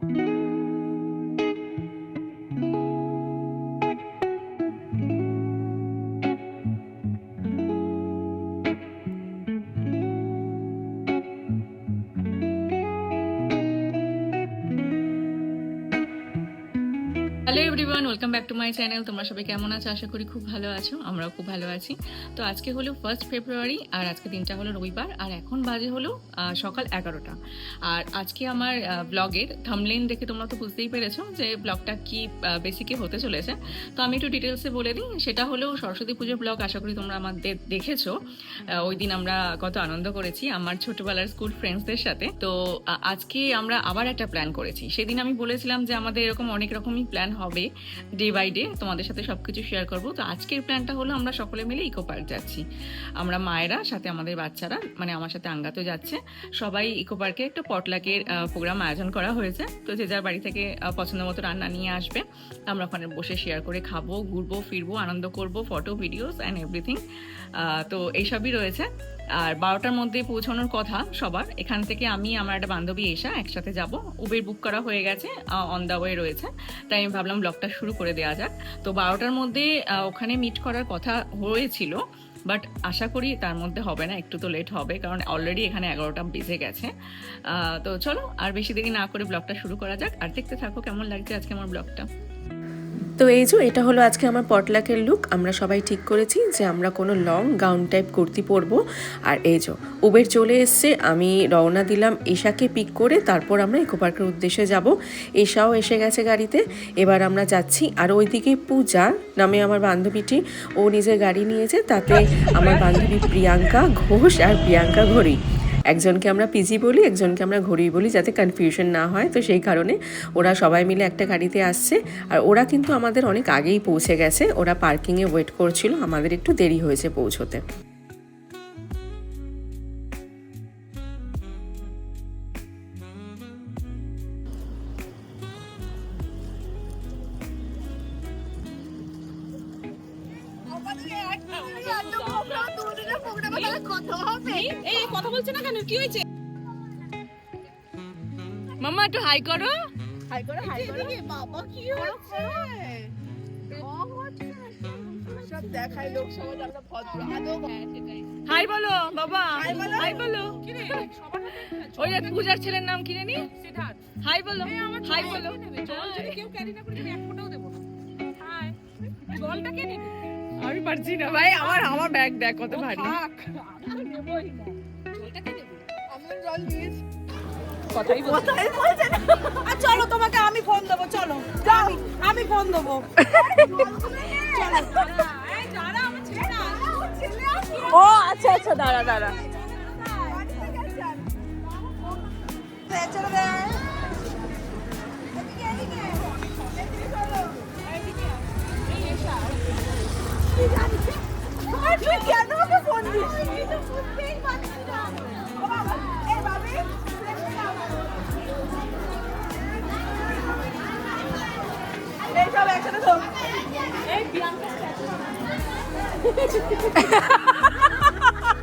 Thank you. Hello everyone welcome back to my channel তোমরা সবাই কেমন আছো? আশা করি খুব ভালো আছো, আমরাও খুব ভালো আছি। তো আজকে হলো ফার্স্ট ফেব্রুয়ারি আর আজকে দিনটা হলো রবিবার, আর এখন বাজে হলো সকাল এগারোটা। আর আজকে আমার ব্লগের থামলেন দেখে তোমরা তো বুঝতেই পেরেছ যে ব্লগটা কি বেসিকে হতে চলেছে। তো আমি একটু ডিটেলসে বলে দিই, সেটা হলো সরস্বতী পুজোর ব্লগ আশা করি তোমরা আমাদের দেখেছ। ওই দিন আমরা কত আনন্দ করেছি আমার ছোটবেলার স্কুল ফ্রেন্ডসদের সাথে। তো আজকে আমরা আবার একটা প্ল্যান করেছি। সেদিন আমি বলেছিলাম যে আমাদের এরকম অনেক রকমই প্ল্যান হবে ডে বাই ডে তোমাদের সাথে সবকিছু শেয়ার করব। তো আজকের প্ল্যানটা হলো আমরা সকলে মিলে ইকো পার্ক যাচ্ছি। আমরা মায়েরা, সাথে আমাদের বাচ্চারা মানে আমার সাথে আঙ্গাতেও যাচ্ছে। সবাই ইকো পার্কে একটা পটলাকের প্রোগ্রাম আয়োজন করা হয়েছে। তো যে যার বাড়ি থেকে পছন্দ মতো রান্না নিয়ে আসবে, আমরা ওখানে বসে শেয়ার করে খাব, ঘুরবো, ফিরবো, আনন্দ করব ফটো ভিডিওস অ্যান্ড এভরিথিং তো এইসবই রয়েছে। আর বারোটার মধ্যে পৌঁছানোর কথা সবার। এখান থেকে আমি, আমার একটা বান্ধবী এসা একসাথে যাব। উবের বুক করা হয়ে গেছে অন দ্য ওয়ে রয়েছে। তাই আমি ভাবলাম ব্লগটা শুরু করে দেওয়া যাক। তো বারোটার মধ্যে ওখানে মিট করার কথা হয়েছিল বাট আশা করি তার মধ্যে হবে না, একটু তো লেট হবে, কারণ অলরেডি এখানে এগারোটা বেজে গেছে। তো চলো, আর বেশি দেরি না করে ব্লগটা শুরু করা যাক। আর দেখতে থাকো কেমন লাগছে আজকে আমার ব্লগটা তো এই যে, এটা হলো আজকে আমার পটলাকের লুক আমরা সবাই ঠিক করেছি যে আমরা কোনো লং গাউন টাইপ কুর্তি পরবো। আর এই যে, উবের চলে এসছে, আমি রওনা দিলাম এশাকে পিক করে, তারপর আমরা ইকো পার্কের উদ্দেশ্যে যাব। এশাও এসে গেছে গাড়িতে। এবার আমরা যাচ্ছি, আর ওইদিকে পূজা নামে আমার বান্ধবীটি ও নিজের গাড়ি নিয়েছে, তাতে আমার বান্ধবী প্রিয়াঙ্কা ঘোষ আর প্রিয়াঙ্কা ঘড়ি। একজনকে আমরা পিজি বলি, একজনকে আমরা ঘড়ি বলি যাতে কনফিউশন না হয়। তো সেই কারণে ওরা সবাই মিলে একটা গাড়িতে আসছে। আর ওরা কিন্তু আমাদের অনেক আগেই পৌঁছে গেছে। ওরা পার্কিংয়ে ওয়েট করছিল। আমাদের একটু দেরি হয়েছে পৌঁছতে। এই কথা বলছে না কেন? কি হয়েছে? মাম্মা একটু হাই করো। বাবা কি হচ্ছে? সব দেখাই লোক সমাজ আমরা ভদ্র আদৌ হাই বলো বাবা। হাই বলো। ওই যে পূজার ছেলের নাম কি জানি? হাই বলো হাই বলো। কেউ ক্যারি না করে আমি এক ফোঁটাও দেবো না। হাই। জলটা কে নেবে? আমি পারছি না ভাই আমার আমার ব্যাগ দেখ কত ভারী কথাই বলছে আর চলো তোমাকে আমি ফোন দেবো চলো যাও আমি ফোন দেবো ও আচ্ছা আচ্ছা দাঁড়া দাঁড়া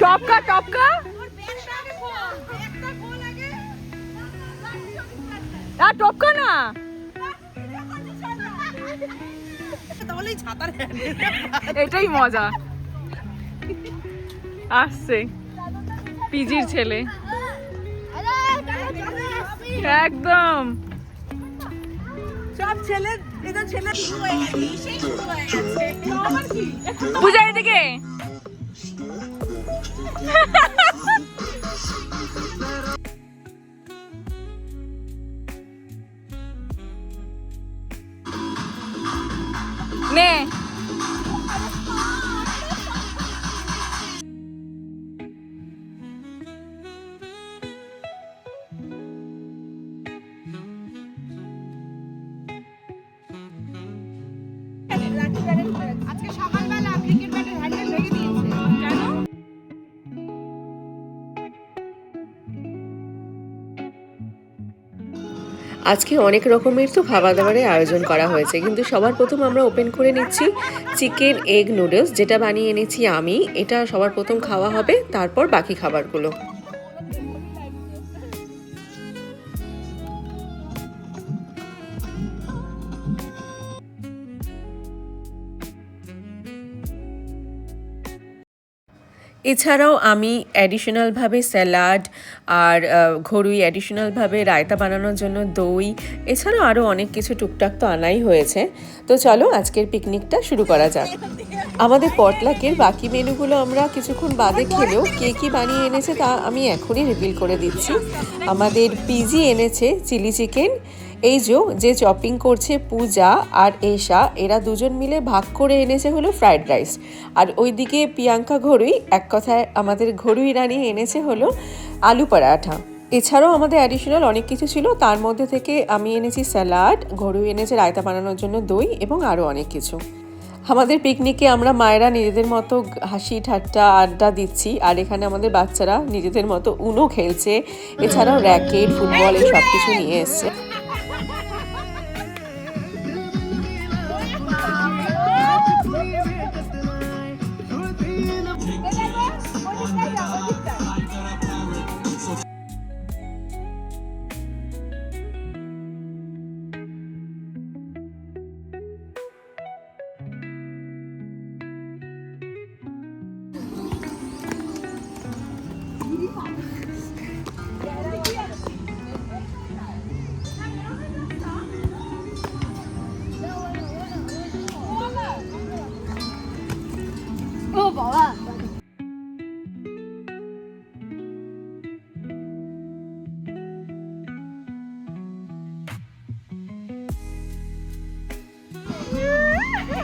টপকা টপকা আর টপকা না। এটাই মজা। আসছে। পিজির ছেলে। একদম। সব ছেলে পূজা এদিকে। আজকে অনেক রকমের তো খাবার দাবারের আয়োজন করা হয়েছে, কিন্তু সবার প্রথম আমরা ওপেন করে নিচ্ছি চিকেন এগ নুডলস যেটা বানিয়ে এনেছি আমি। এটা সবার প্রথম খাওয়া হবে, তারপর বাকি খাবারগুলো। এছাড়াও আমি অ্যাডিশনালভাবে স্যালাড আর ঘরুই অ্যাডিশনালভাবে রায়তা বানানোর জন্য দই, এছাড়াও আরও অনেক কিছু টুকটাক তো আনাই হয়েছে। তো চলো আজকের পিকনিকটা শুরু করা যাক। আমাদের পটলাকের বাকি মেনুগুলো আমরা কিছুক্ষণ বাদে খেলেও কে কী বানিয়ে এনেছে তা আমি এখনই রিভিল করে দিচ্ছি। আমাদের পিজি এনেছে চিলি চিকেন এই যে যে চপিং করছে পূজা আর এশা, এরা দুজন মিলে ভাগ করে এনেছে হলো ফ্রাইড রাইস আর ওইদিকে প্রিয়াঙ্কা ঘরুই, এক কথায় আমাদের ঘরুই রানী এনেছে হলো আলু পরাঠা। এছাড়াও আমাদের অ্যাডিশনাল অনেক কিছু ছিল, তার মধ্যে থেকে আমি এনেছি স্যালাড ঘরুই এনেছে রায়তা বানানোর জন্য দই এবং আরও অনেক কিছু। আমাদের পিকনিকে আমরা মায়েরা নিজেদের মতো হাসি, ঠাট্টা, আড্ডা দিচ্ছি, আর এখানে আমাদের বাচ্চারা নিজেদের মতো উনো খেলছে। এছাড়াও র্যাকেট ফুটবল এই সব কিছু নিয়ে এসছে। Thank.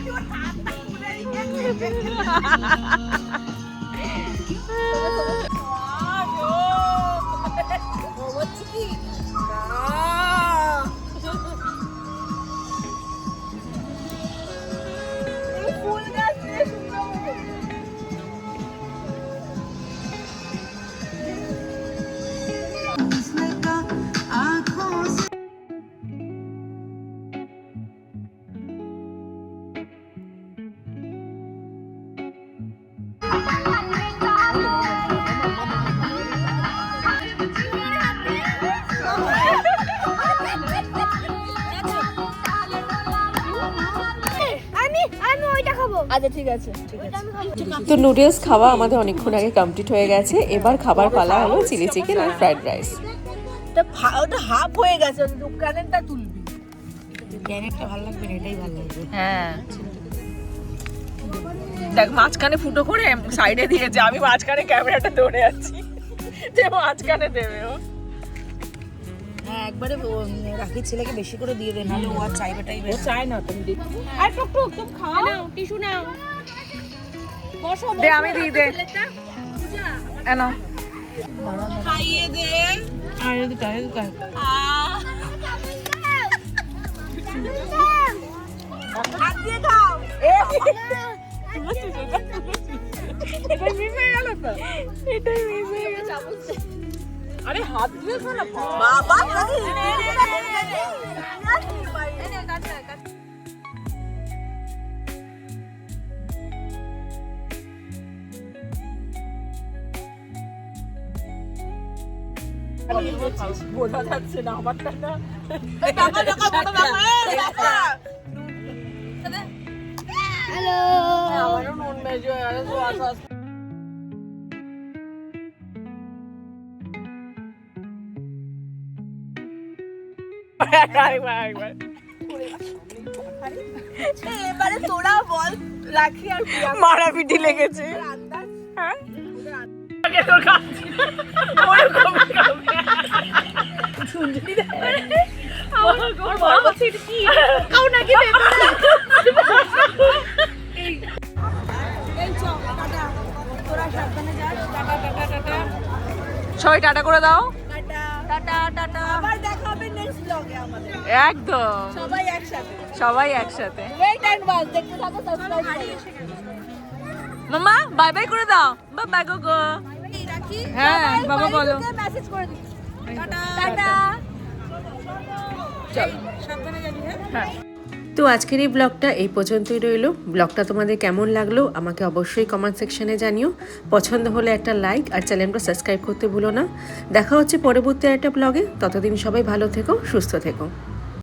我天！哈哈哈哈哈！哎呦！我天！আচ্ছা ঠিক আছে। ঠিক আছে। তো নুডলস খাওয়া আমাদের অনেকক্ষণ আগে কমপ্লিট হয়ে গেছে। এবার খাবার পালা হলো চিলি চিকেন আর ফ্রাইড রাইস ওটা ওটা হাফ হয়ে গেছে ক্যানেনটা তুলবি। ক্যানেনটা ভালো লাগবে এটাই ভালো লাগবে। হ্যাঁ। দেখ মাঝখানে ফুটো করে সাইডে দিয়েছে আমি মাঝখানে ক্যামেরাটা ধরে আছি। যে মাঝখানে দেবে ও। হ্যাঁ একবারে ও, রাখির ছেলেকে বেশি করে দিয়ে দে নাহলে ও আর চাইবে টাইবে না। চাই না তুমি আর টুক টুক তুমি খাও নাও টিস্যু নাও বসো দে আমি দিই দে এনো খাইয়ে দে আরে তাই তো তাই হাত দিয়ে খাও এটাই মিস হয়ে গেল তো এটাই মিস হয়ে গেছে আরে হাত দিয়ে না বাবা বোঝা যাচ্ছে না আমারটা না টাকা হ্যালো। আমারও নুন মেজো আর সস টাটা তোরা যাস টাটা সবাই করে দাও। টাটা। Tata tata. আবার দেখা হবে। নেক্সট ব্লগে আমাদের। একদম। সবাই একসাথে। সবাই একসাথে। ওয়েট এন্ড ওয়াচ দেখতে থাকো সাবস্ক্রাইব মামা বাই বাই করে দাও। Bye bye go go. হ্যাঁ বাবা বলো। মেসেজ করে দিই টাটা। টাটা। সাবধানে যাবি হ্যাঁ? হ্যাঁ। তো আজকের এই ব্লগটা এই পর্যন্তই রইল। ব্লগটা তোমাদের কেমন লাগল আমাকে অবশ্যই কমেন্ট সেকশনে জানিও। পছন্দ হলে একটা লাইক আর চ্যানেলটা সাবস্ক্রাইব করতে ভুলো না। দেখা হচ্ছে পরবর্তী একটা ব্লগে। ততদিন সবাই ভালো থেকো, সুস্থ থেকো।